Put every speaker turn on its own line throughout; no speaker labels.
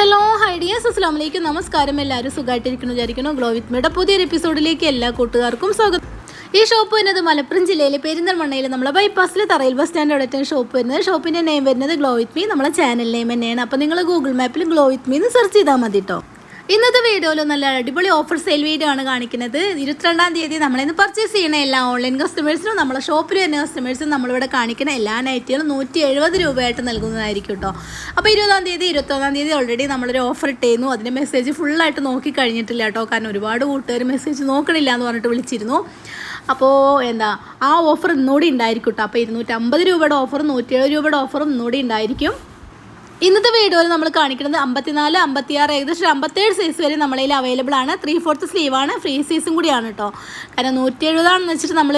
Hello ഹൈഡിയസ് അസ്സാം വലൈക്കും നമസ്കാരം. എല്ലാവരും സുഖമായിട്ടിരിക്കുന്നു വിചാരിക്കുന്നു. ഗ്ലോ വിത്ത് മിയുടെ പുതിയൊരു എപ്പിസോഡിലേക്ക് എല്ലാ കൂട്ടുകാർക്കും സ്വാഗതം. ഈ ഷോപ്പ് വരുന്നത് മലപ്പുറം ജില്ലയിലെ പെരിന്തൽമണ്ണയിൽ നമ്മളെ ബൈപ്പാസിൽ തറയിൽ ബസ് സ്റ്റാൻഡ് അടുത്താണ് ഷോപ്പ് വരുന്നത്. ഷോപ്പിന്റെ നെയിം വരുന്നത് ഗ്ലോ വിത്ത് മീ നമ്മളെ ചാനൽ നെയിം തന്നെയാണ്. അപ്പോൾ നിങ്ങൾ ഗൂഗിൾ മാപ്പിൽ ഗ്ലോ വിത്ത് മീ എന്ന് സെർച്ച് ചെയ്താൽ മതി കേട്ടോ ഇന്നത്തെ വീഡിയോയിൽ നല്ല അടിപൊളി ഓഫർ സെയിൽ വീഡിയോ ആണ് കാണിക്കുന്നത്. ഇരുപത്തിരണ്ടാം തീയതി നമ്മളിന്ന് പർച്ചേസ് ചെയ്യുന്ന എല്ലാ ഓൺലൈൻ കസ്റ്റമേഴ്സിനും നമ്മളെ ഷോപ്പിൽ വരുന്ന കസ്റ്റമേഴ്സിനും നമ്മളിവിടെ കാണിക്കുന്ന എല്ലാ നൈറ്റുകളും നൂറ്റി എഴുപത് രൂപയായിട്ട് നൽകുന്നതായിരിക്കും കേട്ടോ അപ്പോൾ ഇരുപതാം തീയതി ഇരുപത്തൊന്നാം തീയതി ഓൾറെഡി നമ്മളൊരു ഓഫർ ഇട്ടിരുന്നു അതിന്റെ മെസ്സേജ് ഫുള്ളായിട്ട് നോക്കി കഴിഞ്ഞിട്ടില്ല കേട്ടോ കാരണം ഒരുപാട് കൂട്ടുകാർ മെസ്സേജ് നോക്കണില്ല എന്ന് പറഞ്ഞിട്ട് വിളിച്ചിരുന്നു. അപ്പോൾ എന്താ ആ ഓഫർ ഇന്നുകൂടി ഉണ്ടായിരിക്കും കേട്ടോ അപ്പോൾ ഇരുന്നൂറ്റമ്പത് രൂപയുടെ ഓഫറും നൂറ്റി എഴുപത് രൂപയുടെ ഓഫറും ഇന്നുകൂടി ഉണ്ടായിരിക്കും. ഇന്നത്തെ വീഡിയോയിൽ നമ്മൾ കാണിക്കുന്നത് അമ്പത്തിനാല് അമ്പത്തിയാറ് ഏകദേശം അമ്പത്തേഴ് സൈസ് വരെ നമ്മളതിൽ അവൈലബിൾ ആണ്. ത്രീ ഫോർത്ത് ആണ്. ഫ്രീ സൈസും കൂടിയാണ് കേട്ടോ കാരണം നൂറ്റി എഴുപതാണെന്ന് വെച്ചിട്ട് നമ്മൾ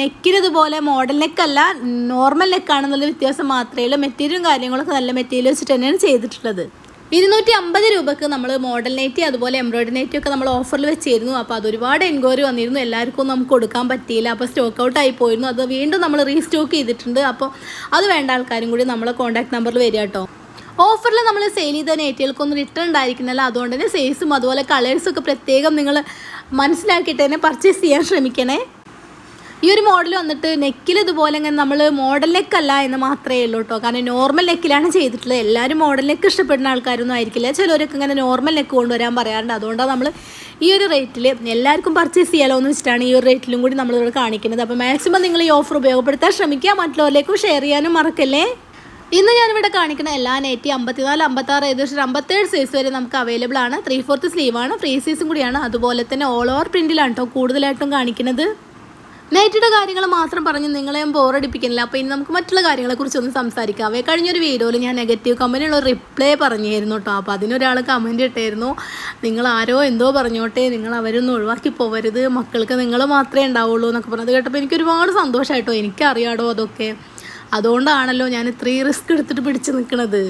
നെക്കിന് ഇതുപോലെ മോഡൽ നെക്കല്ല നോർമൽ നെക്കാണെന്നുള്ള വ്യത്യാസം മാത്രമേ ഉള്ളൂ. മെറ്റീരിയലും കാര്യങ്ങളൊക്കെ നല്ല മെറ്റീരിയൽ വെച്ചിട്ട് തന്നെയാണ് ചെയ്തിട്ടുള്ളത്. ഇരുന്നൂറ്റി അമ്പത് രൂപക്ക് നമ്മൾ മോഡൽ നൈറ്റി അതുപോലെ എംബ്രോയിഡറി നൈറ്റി ഒക്കെ നമ്മൾ ഓഫറിൽ വെച്ചിരുന്നു. അപ്പോൾ അത് ഒരുപാട് എൻക്വയറി വന്നിരുന്നു. എല്ലാവർക്കും നമുക്ക് കൊടുക്കാൻ പറ്റിയില്ല. അപ്പോൾ സ്റ്റോക്ക് ഔട്ട് ആയി പോയിരുന്നു. അത് വീണ്ടും നമ്മൾ റീസ്റ്റോക്ക് ചെയ്തിട്ടുണ്ട്. അപ്പോൾ അത് വേണ്ട ആൾക്കാരും കൂടി നമ്മളെ കോൺടാക്ട് നമ്പറിൽ വരിക കേട്ടോ ഓഫറിൽ നമ്മൾ സെയിൽ ചെയ്ത നെറ്റുകൾക്കൊന്നും റിട്ടേൺ ഉണ്ടായിരിക്കുന്നില്ല. അതുകൊണ്ട് തന്നെ സെയിൽസും അതുപോലെ കളേഴ്സും ഒക്കെ പ്രത്യേകം നിങ്ങൾ മനസ്സിലാക്കിയിട്ട് തന്നെ പർച്ചേസ് ചെയ്യാൻ ശ്രമിക്കണേ. ഈ ഒരു മോഡൽ വന്നിട്ട് നെക്കിൽ ഇതുപോലെ ഇങ്ങനെ നമ്മൾ മോഡൽ നെക്കല്ല എന്ന് മാത്രമേ ഉള്ളൂ കേട്ടോ കാരണം നോർമൽ നെക്കിലാണ് ചെയ്തിട്ടുള്ളത്. എല്ലാവരും മോഡൽ നെക്ക് ഇഷ്ടപ്പെടുന്ന ആൾക്കാരൊന്നും ആയിരിക്കില്ല. ചിലവർക്ക് ഇങ്ങനെ നോർമൽ നെക്ക് കൊണ്ടുവരാൻ പറയാറുണ്ട്. അതുകൊണ്ടാണ് നമ്മൾ ഈ ഒരു റേറ്റിൽ എല്ലാവർക്കും പർച്ചേസ് ചെയ്യാലോ എന്ന് വെച്ചിട്ടാണ് ഈ ഒരു റേറ്റിലും കൂടി നമ്മളിവിടെ കാണിക്കുന്നത്. അപ്പോൾ മാക്സിമം നിങ്ങൾ ഈ ഓഫർ ഉപയോഗപ്പെടുത്താൻ ശ്രമിക്കുക. മറ്റുള്ളവരിലേക്കും ഷെയർ ചെയ്യാനും മറക്കല്ലേ? ഇന്ന് ഞാനിവിടെ കാണിക്കുന്ന എല്ലാ നെറ്റി അമ്പത്തിനാല് അമ്പത്താറ് ഏകദേശം അമ്പത്തേഴ് സൈസ് വരെ നമുക്ക് അവൈലബിൾ ആണ്. ത്രീ ഫോർത്ത് ആണ്. ഫ്രീ സൈസും കൂടിയാണ്. അതുപോലെ തന്നെ ഓൾ ഓവർ പ്രിന്റിലാണ് കേട്ടോ കൂടുതലായിട്ടും കാണിക്കുന്നത്. നൈറ്റിയുടെ കാര്യങ്ങൾ മാത്രം പറഞ്ഞ് നിങ്ങളെ ഞാൻ ബോറടിപ്പിക്കുന്നില്ല അപ്പോൾ ഇനി നമുക്ക് മറ്റുള്ള കാര്യങ്ങളെക്കുറിച്ച് ഒന്ന് സംസാരിക്കാവേ കഴിഞ്ഞൊരു വീഡിയോയിൽ ഞാൻ നെഗറ്റീവ് കമന്റിനുള്ള റിപ്ലൈ പറഞ്ഞിരുന്നു കേട്ടോ അപ്പോൾ അതിനൊരാൾ കമന്റ് ഇട്ടായിരുന്നു നിങ്ങൾ ആരോ എന്തോ പറഞ്ഞോട്ടെ. നിങ്ങൾ അവരൊന്നും ഒഴിവാക്കി പോവരുത്. മക്കൾക്ക് നിങ്ങൾ മാത്രമേ ഉണ്ടാവുള്ളൂ എന്നൊക്കെ പറഞ്ഞത് കേട്ടപ്പോൾ എനിക്കൊരുപാട് സന്തോഷമായിട്ടോ എനിക്കറിയാടോ അതൊക്കെ. അതുകൊണ്ടാണല്ലോ ഞാൻ ഇത്രയും റിസ്ക് എടുത്തിട്ട് പിടിച്ചു നിൽക്കുന്നത്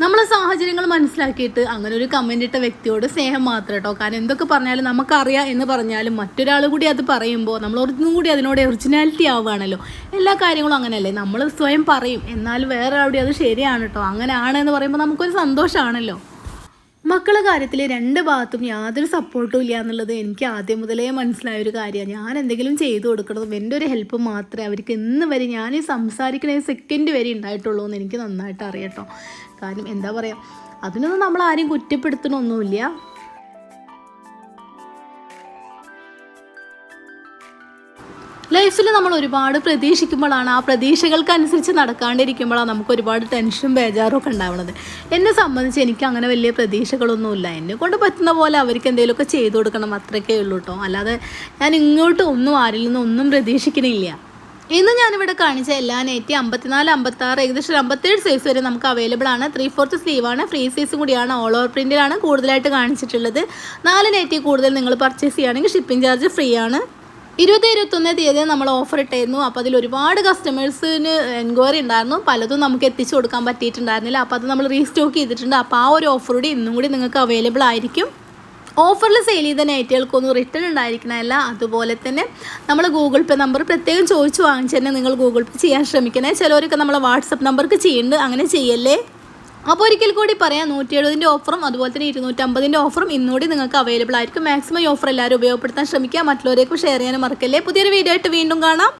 നമ്മളെ സാഹചര്യങ്ങൾ മനസ്സിലാക്കിയിട്ട് അങ്ങനെ ഒരു കമന്റ് ഇട്ട വ്യക്തിയോട് സ്നേഹം മാത്രം കേട്ടോ കാരണം എന്തൊക്കെ പറഞ്ഞാലും നമുക്കറിയാം എന്ന് പറഞ്ഞാലും മറ്റൊരാൾ കൂടി അത് പറയുമ്പോൾ നമ്മൾ ഒന്നും കൂടി അതിനോട് ഒറിജിനാലിറ്റി ആവുകയാണല്ലോ. എല്ലാ കാര്യങ്ങളും അങ്ങനെയല്ലേ? നമ്മൾ സ്വയം പറയും. എന്നാൽ വേറെ ആളുടെ അത് ശരിയാണ് കേട്ടോ അങ്ങനെ ആണെന്ന് പറയുമ്പോൾ നമുക്കൊരു സന്തോഷമാണല്ലോ മക്കളെ കാര്യത്തിൽ രണ്ട് ഭാഗത്തും യാതൊരു സപ്പോർട്ടും ഇല്ല എന്നുള്ളത് എനിക്ക് ആദ്യം മുതലേ മനസ്സിലായ ഒരു കാര്യമാണ് ഞാൻ എന്തെങ്കിലും ചെയ്തു കൊടുക്കണതും എന്റെ ഒരു ഹെൽപ്പ് മാത്രമേ അവർക്ക് ഇന്ന് വരെ ഞാൻ സംസാരിക്കണ സെക്കൻഡ് വരെ ഉണ്ടായിട്ടുള്ളൂ എന്ന് എനിക്ക് നന്നായിട്ട് അറിയട്ടോ കാരണം എന്താ പറയുക അതിനൊന്നും നമ്മൾ ആരെയും കുറ്റപ്പെടുത്തണമൊന്നുമില്ല ലൈഫിൽ നമ്മൾ ഒരുപാട് പ്രതീക്ഷിക്കുമ്പോഴാണ് ആ പ്രതീക്ഷകൾക്കനുസരിച്ച് നടക്കാണ്ടിരിക്കുമ്പോഴാണ് നമുക്ക് ഒരുപാട് ടെൻഷനും ബേജാറും ഒക്കെ ഉണ്ടാവുന്നത്. എന്നെ സംബന്ധിച്ച് എനിക്ക് അങ്ങനെ വലിയ പ്രതീക്ഷകളൊന്നുമില്ല. എന്നെ കൊണ്ട് പറ്റുന്ന പോലെ അവർക്ക് എന്തെങ്കിലുമൊക്കെ ചെയ്തു കൊടുക്കണം അത്രയൊക്കെ ഉള്ളൂ കേട്ടോ അല്ലാതെ ഞാൻ ഇങ്ങോട്ട് ഒന്നും ആരിൽ നിന്നും ഒന്നും പ്രതീക്ഷിക്കണില്ല. ഇന്ന് ഞാനിവിടെ കാണിച്ച എല്ലാ നെറ്റി അമ്പത്തിനാല് അമ്പത്താറ് ഏകദേശം അമ്പത്തേഴ് സൈസ് വരെ നമുക്ക് അവൈലബിൾ ആണ്. ത്രീ ഫോർത്ത് ആണ്. ഫ്രീ സൈസും കൂടിയാണ്. ഓൾ ഓവർ പ്രിന്റിലാണ് കൂടുതലായിട്ട് കാണിച്ചിട്ടുള്ളത്. നാല് നെറ്റി കൂടുതൽ നിങ്ങൾ പർച്ചേസ് ചെയ്യുകയാണെങ്കിൽ ഷിപ്പിംഗ് ചാർജ് ഫ്രീ ആണ്. ഇരുപത് ഇരുപത്തൊന്ന് തീയതി നമ്മൾ ഓഫർ ഇട്ടായിരുന്നു അപ്പോൾ അതിൽ ഒരുപാട് കസ്റ്റമേഴ്സിന് എൻക്വയറി ഉണ്ടായിരുന്നു. പലതും നമുക്ക് എത്തിച്ചു കൊടുക്കാൻ പറ്റിയിട്ടുണ്ടായിരുന്നില്ല. അപ്പോൾ അത് നമ്മൾ റീസ്റ്റോക്ക് ചെയ്തിട്ടുണ്ട്. അപ്പോൾ ആ ഒരു ഓഫർ കൂടി ഇന്നും കൂടി നിങ്ങൾക്ക് അവൈലബിൾ ആയിരിക്കും. ഓഫറിൽ സെയിൽ ചെയ്ത നൈറ്റുകൾക്കൊന്നും റിട്ടേൺ ഉണ്ടായിരിക്കണമല്ല അതുപോലെ തന്നെ നമ്മൾ ഗൂഗിൾ പേ നമ്പർ പ്രത്യേകം ചോദിച്ചു വാങ്ങിച്ചു തന്നെ നിങ്ങൾ ഗൂഗിൾ പേ ചെയ്യാൻ ശ്രമിക്കണേ. ചിലവരൊക്കെ നമ്മളെ വാട്സപ്പ് നമ്പർക്ക് ചെയ്യുന്നുണ്ട്. അങ്ങനെ ചെയ്യല്ലേ? അപ്പോൾ ഒരിക്കൽ കൂടി പറയാം നൂറ്റി എഴുപതിന്റെ ഓഫറും അതുപോലെ തന്നെ ഇരുന്നൂറ്റമ്പതിന്റെ ഓഫറും ഇന്നുകൂടി നിങ്ങൾക്ക് അവൈലബിൾ ആയിരിക്കും. മാക്സിമം ഓഫർ എല്ലാവരും ഉപയോഗപ്പെടുത്താൻ ശ്രമിക്കുക. മറ്റുള്ളവരേക്കും ഷെയർ ചെയ്യാനും മറക്കല്ലേ. പുതിയൊരു വീഡിയോ ആയിട്ട് വീണ്ടും കാണാം.